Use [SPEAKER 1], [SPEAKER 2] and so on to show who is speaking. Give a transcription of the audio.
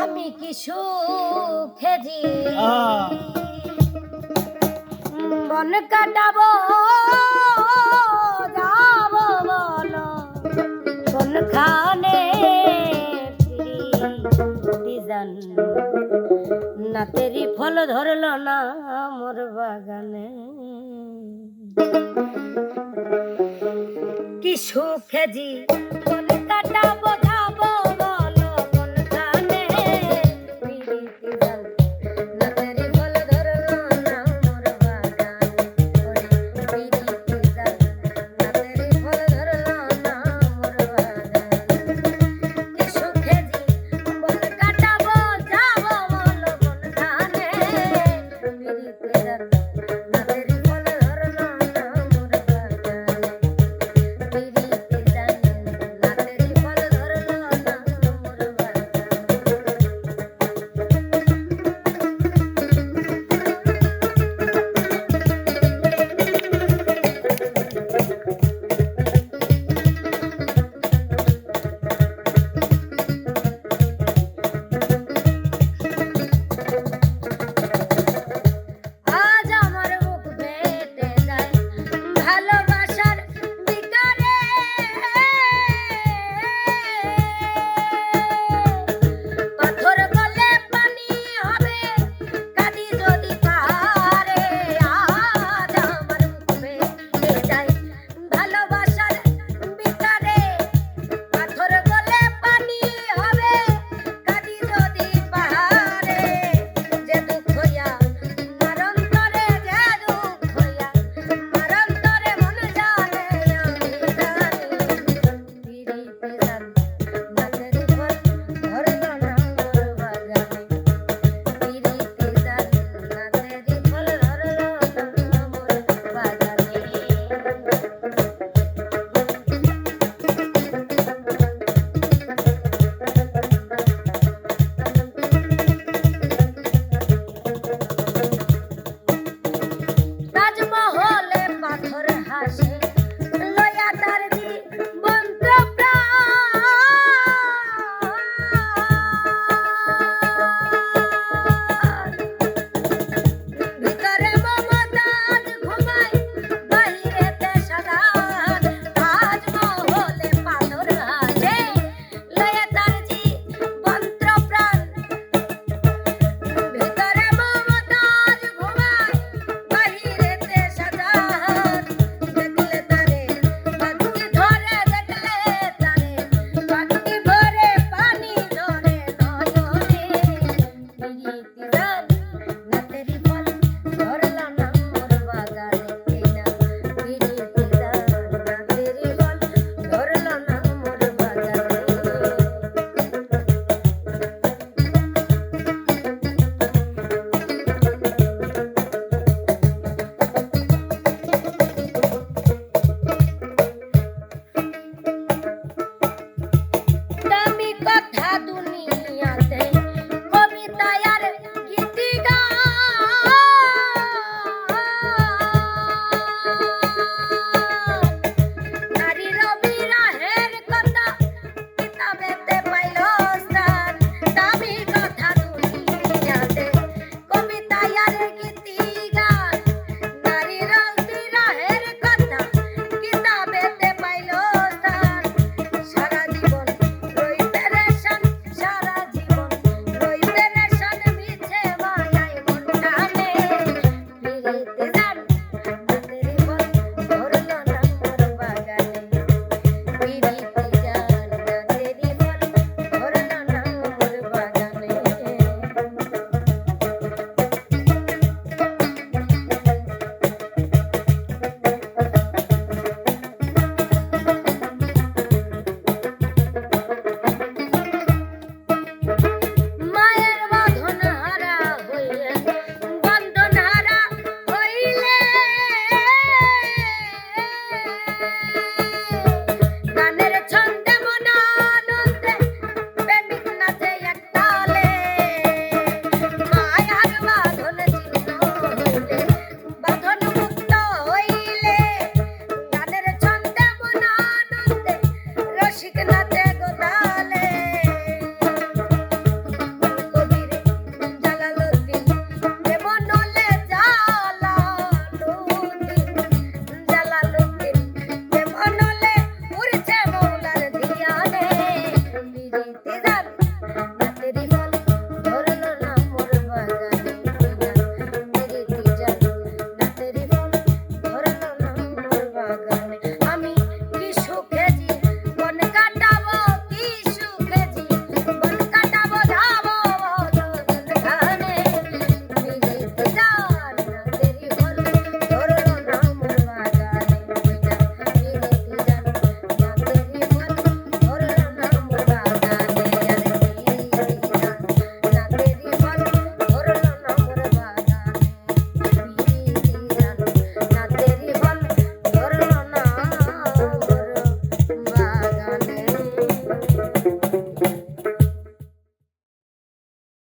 [SPEAKER 1] আমি কি সুখে
[SPEAKER 2] জি
[SPEAKER 1] মন কাটাবো যাব বলো। কোনখানে জান? না তেরি ফল ধরল না আমার বাগানে। কি সুখে জি